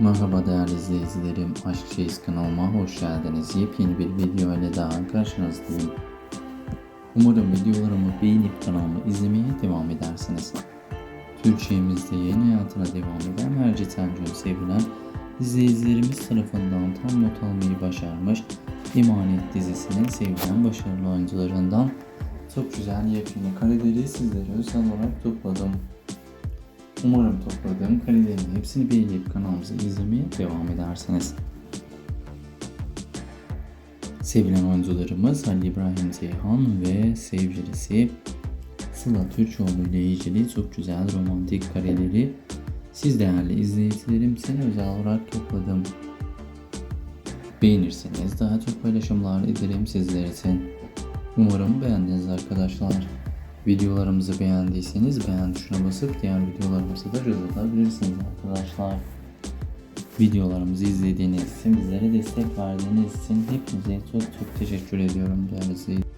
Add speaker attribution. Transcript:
Speaker 1: Merhaba değerli izleyicilerim, Aşk Şeyiz kanalıma hoş geldiniz. Yepyeni bir video ile daha karşınızdayım. Umarım videolarımı beğenip kanalımı izlemeye devam edersiniz. Türkçemizde yayın hayatına devam eden Mercet Ercü'nün sevilen izleyicilerimiz tarafından tam not almayı başarmış Emanet dizisinin sevilen başarılı oyuncularından çok güzel yepyeni kareleri sizlere özel olarak topladım. Umarım topladığım karelerin hepsini beğenip kanalımızı izlemeye devam edersiniz. Sevilen oyuncularımız Ali İbrahim Ceyhan ve sevgilisi Sıla Türkoğlu ile ilgili çok güzel romantik kareleri siz değerli izleyicilerim size özel olarak topladım. Beğenirseniz daha çok paylaşımlar ederim sizler için. Umarım beğendiniz arkadaşlar. Videolarımızı beğendiyseniz beğen tuşuna basıp diğer videolarımızı da göz atabilirsiniz arkadaşlar. Videolarımızı izlediğiniz için, bizlere destek verdiğiniz için hepinize çok çok teşekkür ediyorum değerli.